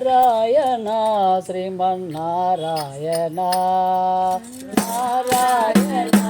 Narayana Srimannarayana Narayana.